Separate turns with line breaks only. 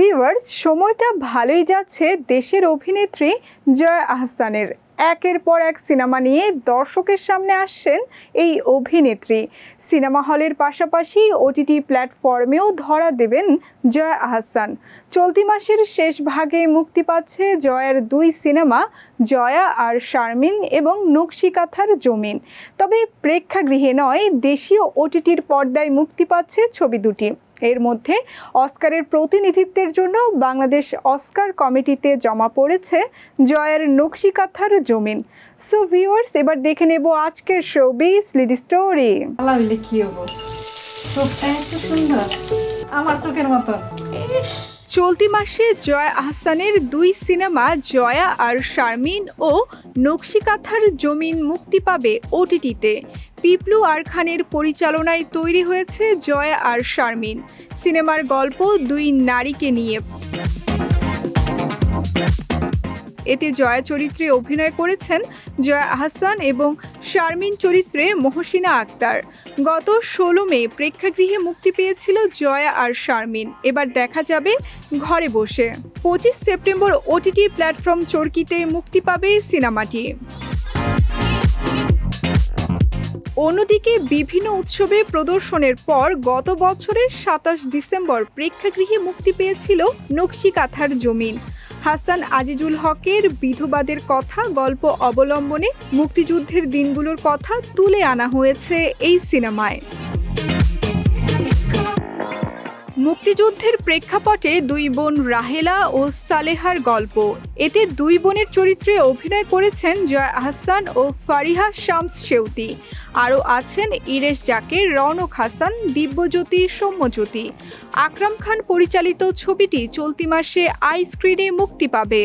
Viewers, সময়টা ভালোই যাচ্ছে দেশের অভিনেত্রী জয়া আহসানের। একের পর এক সিনেমা নিয়ে দর্শকের সামনে আসছেন এই অভিনেত্রী। সিনেমা হলের পাশাপাশি ওটিটি প্ল্যাটফর্মেও ধরা দেবেন জয়া আহসান। চলতি মাসের শেষ ভাগে মুক্তি পাচ্ছে জয়ার দুই সিনেমা, জয়া আর শারমিন এবং নকশিকাথার জমিন। তবে প্রেক্ষাগৃহে নয়, দেশীয় ওটিটির পর্দায় মুক্তি পাচ্ছে ছবি দুটি। এর মধ্যে অস্কারের প্রতিনিধিত্বের জন্য বাংলাদেশ অস্কার কমিটিতে জমা পড়েছে জয়ের নকশিকাথার জমিন। সো ভিউয়ার্স এবার দেখে নেব আজকের শো বেস লিডি স্টোরি
কি হব? সুন্দর। আমার চোখের মতো।
চলতি মাসে জয়া আহসানের দুই সিনেমা জয়া আর শারমিন ও নকশিকাথার জমিন মুক্তি পাবে ওটিটিতে। পিপলু আর খানের পরিচালনায় তৈরি হয়েছে জয়া আর শারমিন। সিনেমার গল্প দুই নারীকে নিয়ে। এতে জয়া চরিত্রে অভিনয় করেছেন জয়া আহসান এবং শারমিন চরিত্রে মহসিনা আক্তার। গত ষোলো মে প্রেক্ষাগৃহে মুক্তি পেয়েছিল জয়া আর শারমিন। এবার দেখা যাবে ঘরে বসে। পঁচিশ সেপ্টেম্বর ওটিটি প্ল্যাটফর্ম চরকিতে মুক্তি পাবে সিনেমাটি। অন্যদিকে বিভিন্ন উৎসবে প্রদর্শনের পর গত বছরের সাতাশ ডিসেম্বর প্রেক্ষাগৃহে মুক্তি পেয়েছিল নকশি কাথার জমিন। হাসান আজিজুল হকের বিধবাদের কথা, গল্প অবলম্বনে মুক্তিযুদ্ধের দিনগুলোর কথা তুলে আনা হয়েছে এই সিনেমায়। মুক্তিযুদ্ধের প্রেক্ষাপটে দুই বোন রাহেলা ও সালেহার গল্প। এতে দুই বোনের চরিত্রে অভিনয় করেছেন জয় আহসান ও ফারিহা শামস সেউতি আরও আছেন ইরেশ জাকের রৌনক হাসান, দিব্যজ্যোতি, সৌম্যজ্যোতি। আকরাম খান পরিচালিত ছবিটি চলতি মাসে আইস্ক্রিনে মুক্তি পাবে।